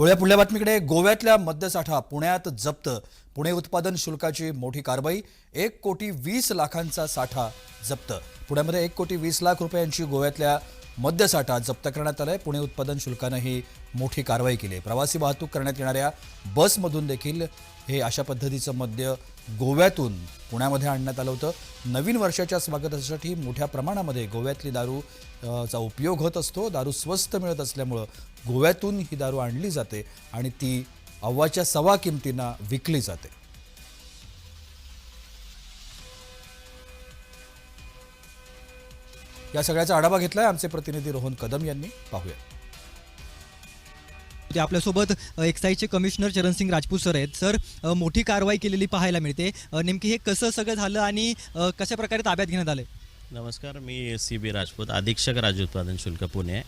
वळूया पुढल्या बातमीकडे. गोव्यातल्या मद्यसाठा पुण्यात जप्त. पुणे उत्पादन शुल्काची मोठी कारवाई एक कोटी वीस लाखांचा साठा जप्त. पुण्यामध्ये एक कोटी वीस लाख रुपयांची गोव्यातल्या मद्यसाठा जप्त करण्यात आलाय. पुणे उत्पादन शुल्कानं ही मोठी कारवाई केली आहे. प्रवासी वाहतूक करण्यात येणाऱ्या बसमधून देखील हे अशा पद्धतीचं मद्य गोव्यातून पुण्यामध्ये आणण्यात आलं होतं. नवीन वर्षाच्या स्वागतासाठी मोठ्या प्रमाणामध्ये गोव्यातली दारू चा उपयोग होत असतो. दारू स्वस्त मिळत असल्यामुळं गोव्यातून ही दारू आणली जाते आणि ती अव्वाच्या सवा किमतींना विकली जाते. या सगळ्याचा आढावा घेतलाय आमचे प्रतिनिधी रोहन कदम यांनी. पाहूया. ते आपल्यासोबत एक्साईजचे कमिशनर चरणसिंग राजपूत सर आहेत. सर मोठी कारवाई केलेली पाहायला मिळते. नेमकी हे कसं सगळं झालं आणि कशा प्रकारे ताब्यात घेण्यात आले नमस्कार मी सी बी राजपूत अधीक्षक राज्य उत्पादन शुल्क पुणे.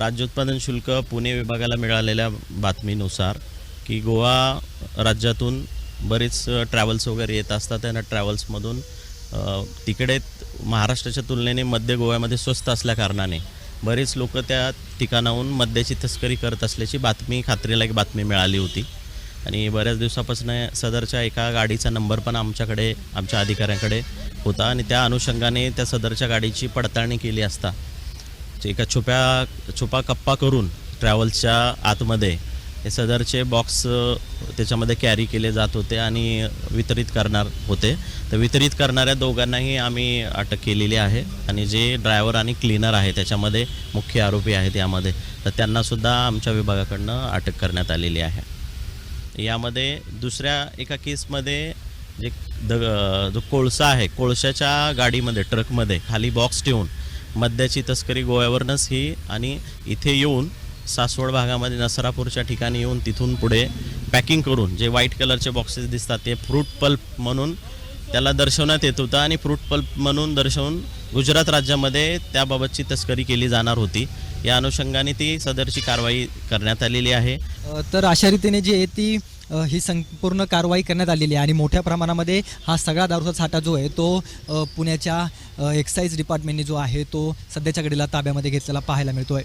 राज्य उत्पादन शुल्क पुणे विभागाला मिळालेल्या बातमीनुसार की गोवा राज्यातून बरेच ट्रॅव्हल्स वगैरे येत असतात. त्या ट्रॅव्हल्समधून तिकडे महाराष्ट्राच्या तुलनेने मध्य गोव्यामध्ये स्वस्त असल्याकारणाने बरेच लोक त्या ठिकाणाहून मद्याची तस्करी करत असल्याची बातमी खात्रीला एक बातमी मिळाली होती. आणि बऱ्याच दिवसापासून सदरच्या एका गाडीचा नंबर पण आमच्याकडे आमच्या अधिकाऱ्यांकडे होता आणि त्या अनुषंगाने त्या सदरच्या गाडीची पडताळणी केली असता. एका छुप्या छुपा कप्पा करून ट्रॅव्हल्सच्या आतमध्ये हे सदरचे बॉक्स त्याच्यामध्ये कॅरी केले जात होते आणि वितरित करणार होते. तर वितरित करणाऱ्या दोघांनाही आम्ही अटक केलेली आहे आणि जे ड्रायव्हर आणि क्लीनर आहे त्याच्यामध्ये मुख्य आरोपी आहेत यामध्ये तर त्यांनासुद्धा आमच्या विभागाकडनं अटक करण्यात आलेली आहे. यामध्ये दुसऱ्या एका केसमध्ये जे द जो कोळसा आहे कोळशाच्या गाडीमध्ये ट्रकमध्ये खाली बॉक्स ठेवून मद्याची तस्करी गोव्यावरनंच ही आणि इथे येऊन सासवड भागामध्ये नसरापूरच्या ठिकाणी येऊन तिथून पुढे पॅकिंग करून जे व्हाईट कलरचे बॉक्सेस दिसतात ते फ्रूट पल्प म्हणून त्याला दर्शवण्यात येत होतं आणि फ्रूट पल्प म्हणून दर्शवून गुजरात राज्यामध्ये त्याबाबतची तस्करी केली जाणार होती. या अनुषंगाने ती सदरची कारवाई करण्यात आलेली आहे. तर अशा रीतीने जी आहे ती ही संपूर्ण कारवाई करण्यात आलेली आहे आणि मोठ्या प्रमाणामध्ये हा सगळा दारूचा साठा जो आहे तो पुण्याच्या एक्साईज डिपार्टमेंटने जो आहे तो सध्याच्या घडीला ताब्यामध्ये घेतलेला पाहायला मिळतो आहे